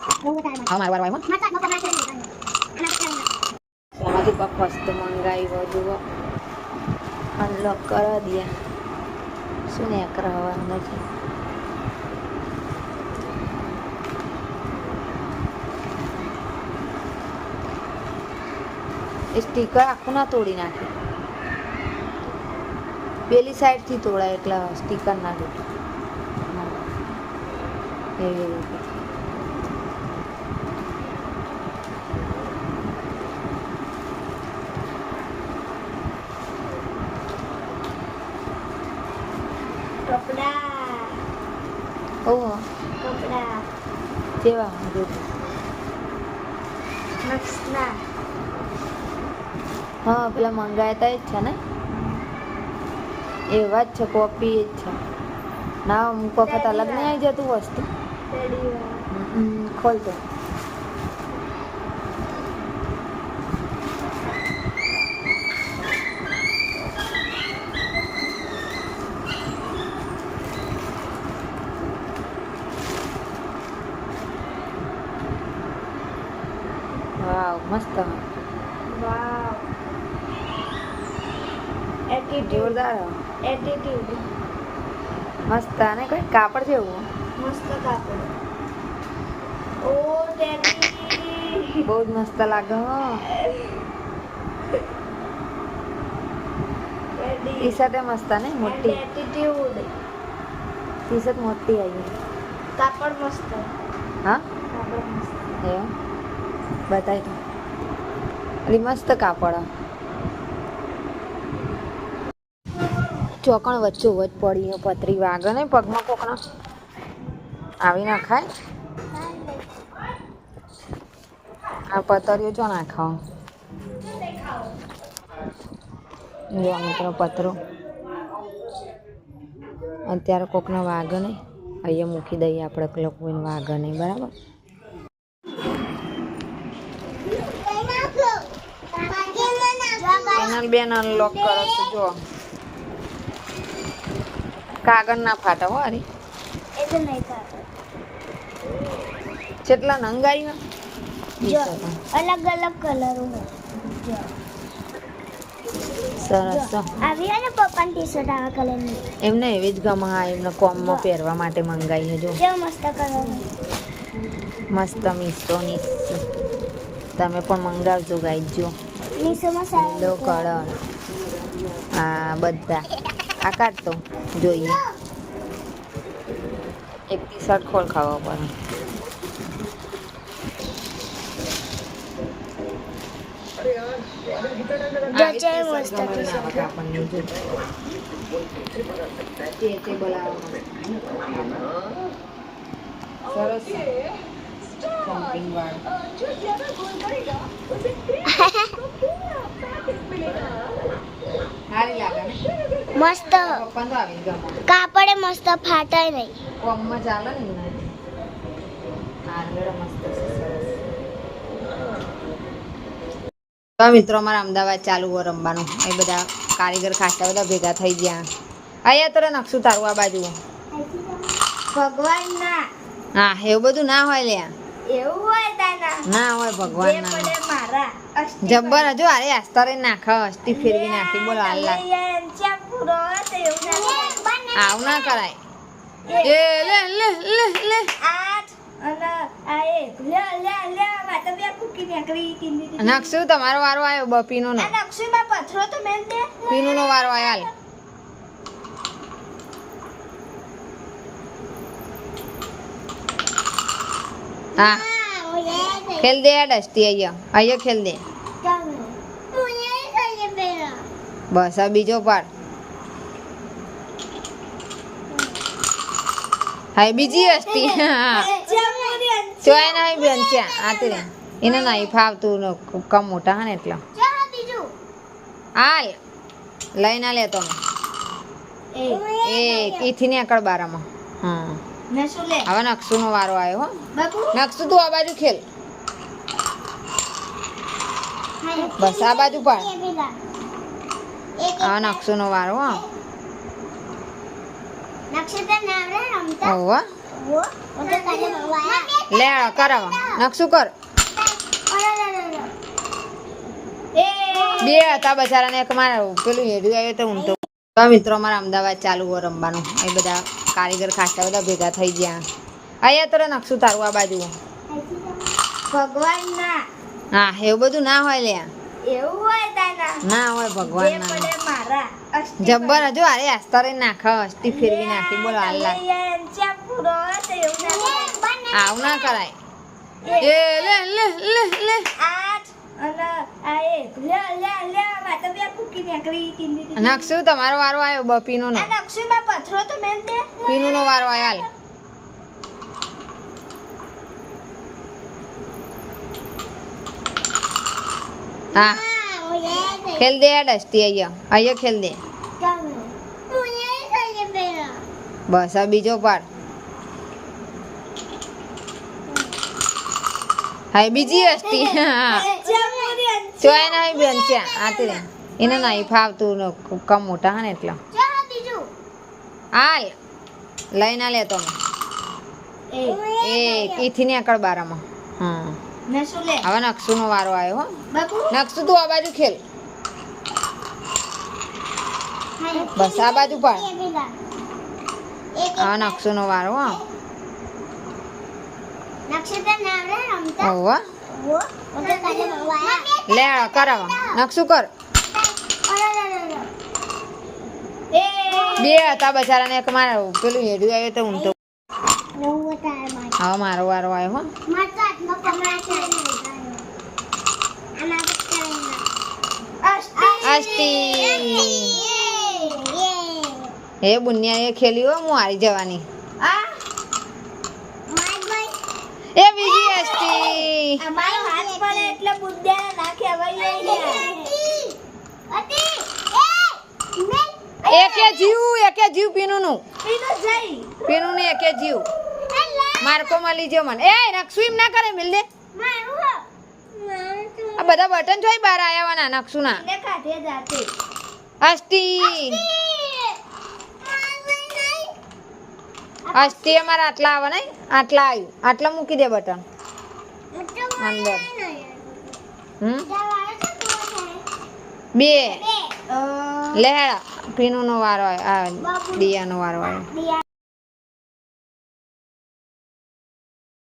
પણ ફર્સ્ટ મંગાવ્યો જુઓ અનલોક કરવા દે શું ને કરવાનું નથી સ્ટીકર આખું ના તોડી નાખે પેલી સાઈડથી તોડાય એટલે સ્ટીકર ના તૂટે. એવી રીતે કપડા ઓહો કપડા કેવા નક્ષના હા પેલા મંગાયા એ જ છે ને એવા જ છે કોપી જ છે ના અમુક વખત અલગ નહીં આવી જતું વસ્તુ રેડી મસ્ત. જોરદાર. એટીટ્યુડ મસ્ત અને કઈ કાપડ જેવું મસ્ત કાપડ. ઓ ડેડી બહુ જ મસ્ત લાગે હો. ડેડી ટી શર્ટ મસ્ત ને મોટી. એટીટ્યુડ ટી શર્ટ મોટી આવી. કાપડ મસ્ત. હા? કાપડ મસ્ત. એવું? બતાવી દો. અલી મસ્ત કાપડ. ચોકણ વચ્ચો વચ પડી પતરી વાગે ને પગમાં કોકના આવી ના ખાય? આ પતરીઓ જો નાખાવ જો મિત્રો પતરો અત્યારે કોકનો વાગે નહીં. અહીંયા મૂકી દઈએ આપણે, લોકોને વાગે નહીં, બરાબર? પેનલ બેન અનલોક કરો છો જો. કાગળ ના ફાટા હો અરે કેટલા નંગાઈ અલગ અલગ કલર સરસ આવી હોય ને પપ્પાની ટી શર્ટ આવા કલરની એમને એવી જ ગમે એમને કોમમાં પહેરવા માટે મંગાઈ છે જો. મસ્ત કલર મસ્ત મિસ્ટોની તમે પણ મંગાવજો ગાઈ જો લીલો કલર હા બધા. આ કાઢતો જોઈએ. એક ટી શર્ટ ખોલ ખાવા પડે. સરસ. મસ્ત. કાપડે મસ્ત ફાટાય નહીં. કોમમાં ચાલે ને તો મિત્રો અમારા અમદાવાદ ચાલુ હોય રમવાનું. એ બધા કારીગર ખાસા બધા ભેગા થઈ ગયા. અહીંયા તો નકશું તારું આ બાજુ. ભગવાન ના હા એવું બધું ના હોય લ્યા. એવું હોય તાના? ના હોય ભગવાન ના પડે મારા. જબ્બર હજુ અરે આસ્તા નાખ અસ્તી ફેરવી નાખી બોલો એવું ના આવું ના કરાય. એ લે લે લે લે. આઠ અને આ એક. લે લે લે આ તો બે કુકી નીકળી ટીંડી ટીંડી. નકશું તમારો વારો આવ્યો બપીનો નો પથરો તો મેલ પીનુ નો વારો આવ્યો હાલ. હા. खेल दे ડસ્ટી आइयो અહીંયા ખેલ દે. બસ આ બીજો પાર્ટ હા એ બીજી હસ્તી ચોય નહીં બેન છે. આતી રે. એને નહીં ફાવતું કમ મોટા હા ને એટલે. હાલ. લઈને લે તમે. એ ઈથી ને એકડ બારામાં. હા. મેં શું નો વારો આવ્યો નકશુ તું આ બાજુ ખેલ. બસ આ બાજુ પણ હવે નકશુનો વારો હા. લે કરાવો નકશું કર. બે હતા બચારાને એક મારા. પેલું હેડ્યું આવ્યું તો હું તો. મિત્રો અમારા અમદાવાદ ચાલુ હોય રમવાનું. એ બધા કારીગર ખાસા બધા ભેગા થઈ ગયા. અહીંયા તો નકશું તારું આ બાજુ. ભગવાન ના હા એવું બધું ના હોય લે. એવું હોય તાના. ના હોય ભગવાન ના મારા. જબ્બર હજુ અરે આસ્તરે નાખ અસ્તી ફેરવી નાખી બોલો. આવું ના કરાય. એ એ લે લે લે લે. આઠ અને આ એક. લે લે લે. નકશું તમારો વારો આવ્યો બપીનો નો. આ નકશીમાં પથરો તો મેં દે પીનું નો વારો આવ્યો હાલ. હા. ખેલ દે આ ડસ્તી અહીંયા અહીંયા ખેલ દે. બસ આ બીજો પાર. હા બીજી હસ્તી હા. ચોય નહીં બેન ત્યાં આતી રે એને નહીં ફાવતું ને કમ મોટા હા ને એટલે. હાલ લઈને લે તો. એ. ઈથી ને એકડ બારામાં. હા. હવે શું લે? હવે નકશુનો વારો આવ્યો હો. નકશુ તું આ બાજુ ખેલ. બસ આ બાજુ પણ હા હવે નકશુનો વારો હો. નક્ષત્ર નામ રે રમતા લે કરાવો નકશું કર. બે હતા બચારાને એક મારા પેલું હેડું આવ્યો તો હું તો હા મારો વારો આવ્યો હો. હે બુનિયા એ ખેલી હો હું હારી જવાની આ એ બીજી અષ્ટી અમારો હાથ પડે એટલે બુદ્ધા ના કહેવાય એકે જીવ એકે જીવ પીનું નું પીનું ને એકે જીવ. માર્કો માં લીજો મને. એ નકશુ એમ ના કરે મિલ દે આ બધા બટન જોઈ બહાર આવ્યા નકશુ ના ને. અષ્ટી. અષ્ટી અમારા આટલા આવે નહીં આટલા આવ્યું આટલા મૂકી દે બટન. અંદર. હમ? બે. લેહડા પીનું નો વારો આવ્યો આ દિયાનો વારો આવ્યો દિયા